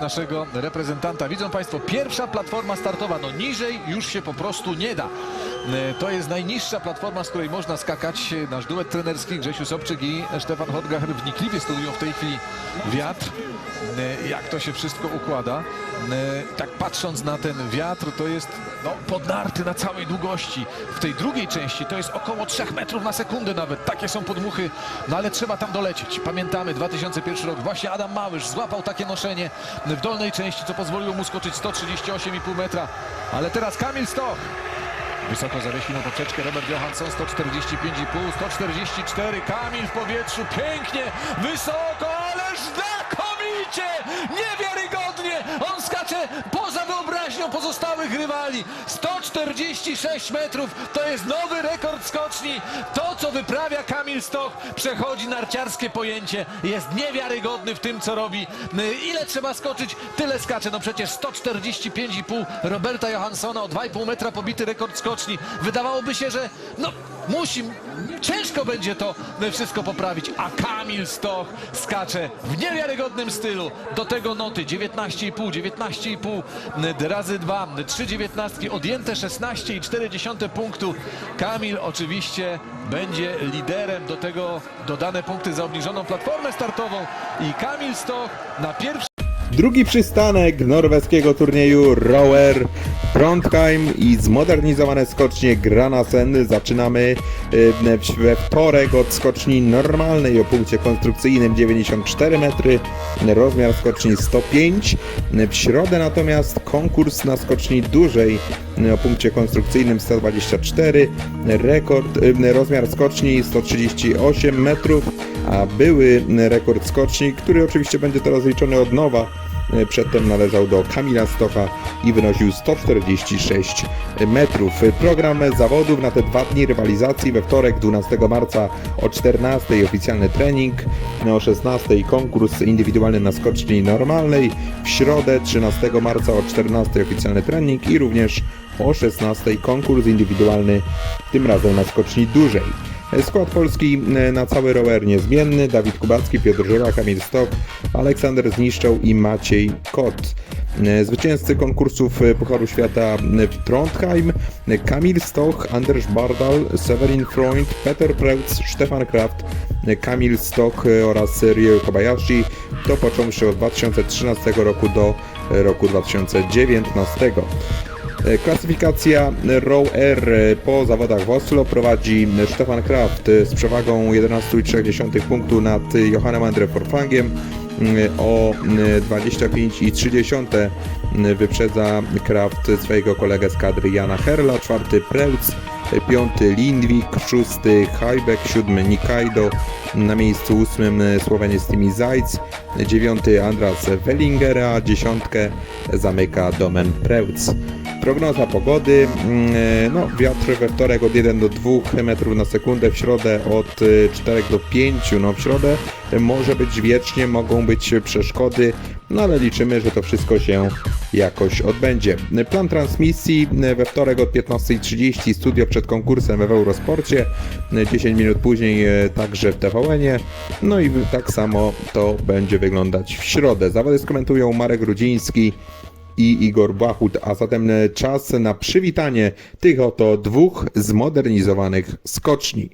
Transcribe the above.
naszego reprezentanta. Widzą Państwo, pierwsza platforma startowa, no niżej już się po prostu nie da. E, To jest najniższa platforma, z której można skakać. Nasz duet trenerski Grzesiu Sobczyk i Stefan Hodgacher wnikliwie studiują w tej chwili wiatr, e, jak to się wszystko układa. E, Tak patrząc na ten wiatr, to jest no, podnarty na całej długości. W tej drugiej części to jest około 3 metrów na sekundę nawet. Takie są podmuchy, no ale trzeba tam dolecieć. Pamiętamy 2001 rok, właśnie Adam Małysz złapał takie noszenie w dolnej części, co pozwoliło mu skoczyć 138,5 metra. Ale teraz Kamil Stoch. Wysoko zawiesił na poprzeczkę Robert Johansson 145,5, 144, Kamil w powietrzu, pięknie, wysoko, ależ wyobraźnią pozostałych rywali, 146 metrów, to jest nowy rekord skoczni, to co wyprawia Kamil Stoch przechodzi narciarskie pojęcie, jest niewiarygodny w tym co robi, ile trzeba skoczyć, tyle skacze, no przecież 145,5 Roberta Johanssona o 2,5 metra pobity rekord skoczni, wydawałoby się, że no musi, ciężko będzie to wszystko poprawić, a Kamil Stoch skacze w niewiarygodnym stylu, do tego noty 19,5, 19,5 razy 2, 3 dziewiętnastki, odjęte 16,4 punktu. Kamil oczywiście będzie liderem, do tego dodane punkty za obniżoną platformę startową. I Kamil Stoch na pierwszy Drugi przystanek norweskiego turnieju Rower Trondheim i zmodernizowane skocznie Granasen. Zaczynamy e, we wtorek od skoczni normalnej o punkcie konstrukcyjnym 94 metry, rozmiar skoczni 105. W środę natomiast konkurs na skoczni dużej e, o punkcie konstrukcyjnym 124, rekord, e, rozmiar skoczni 138 metrów, a były rekord skoczni, który oczywiście będzie teraz liczony od nowa, Przedtem należał do Kamila Stocha i wynosił 146 metrów. Program zawodów na te dwa dni rywalizacji we wtorek 12 marca o 14 oficjalny trening, o 16 konkurs indywidualny na skoczni normalnej, w środę 13 marca o 14 oficjalny trening i również o 16 konkurs indywidualny, tym razem na skoczni dużej. Skład Polski e, na cały rower niezmienny. Dawid Kubacki, Piotr Żyla, Kamil Stok, Aleksander Zniszczał i Maciej Kot. E, Zwycięzcy konkursów e, Pucharu Świata w Trondheim Kamil Stoch, Anders Bardal, Severin Freund, Peter Preutz, Stefan Kraft, Kamil Stoch oraz Ryo Kobayashi. To począwszy od 2013 roku do roku 2019. E, Klasyfikacja Row R e, po zawodach w Oslo prowadzi Stefan Kraft e, z przewagą 11,3 punktu nad Johannem Andre Forfangiem. Mm, O mm, 25,3 mm, wyprzedza Kraft swojego kolegę z kadry Jana Herla, czwarty Preutz, e, piąty Lindwik, szósty Hajbek, siódmy Nikaido, na miejscu ósmym e, Słoweniec Timi Zajc, dziewiąty Andras Wellinger, a dziesiątkę zamyka Domen Preutz. Prognoza pogody, mm, e, no wiatr we wtorek od 1 do 2 metrów na sekundę, w środę od e, 4 do 5, no w środę e, może być wiecznie, mogą być przeszkody, no ale liczymy, że to wszystko się jakoś odbędzie. Plan transmisji e, we wtorek od 15.30, studio przed konkursem w Eurosporcie, e, 10 minut później e, także w TVN-ie, no i tak samo to będzie wyglądać w środę. Zawody skomentują Marek Rudziński, i Igor Błachut, a zatem czas na przywitanie tych oto dwóch zmodernizowanych skoczni.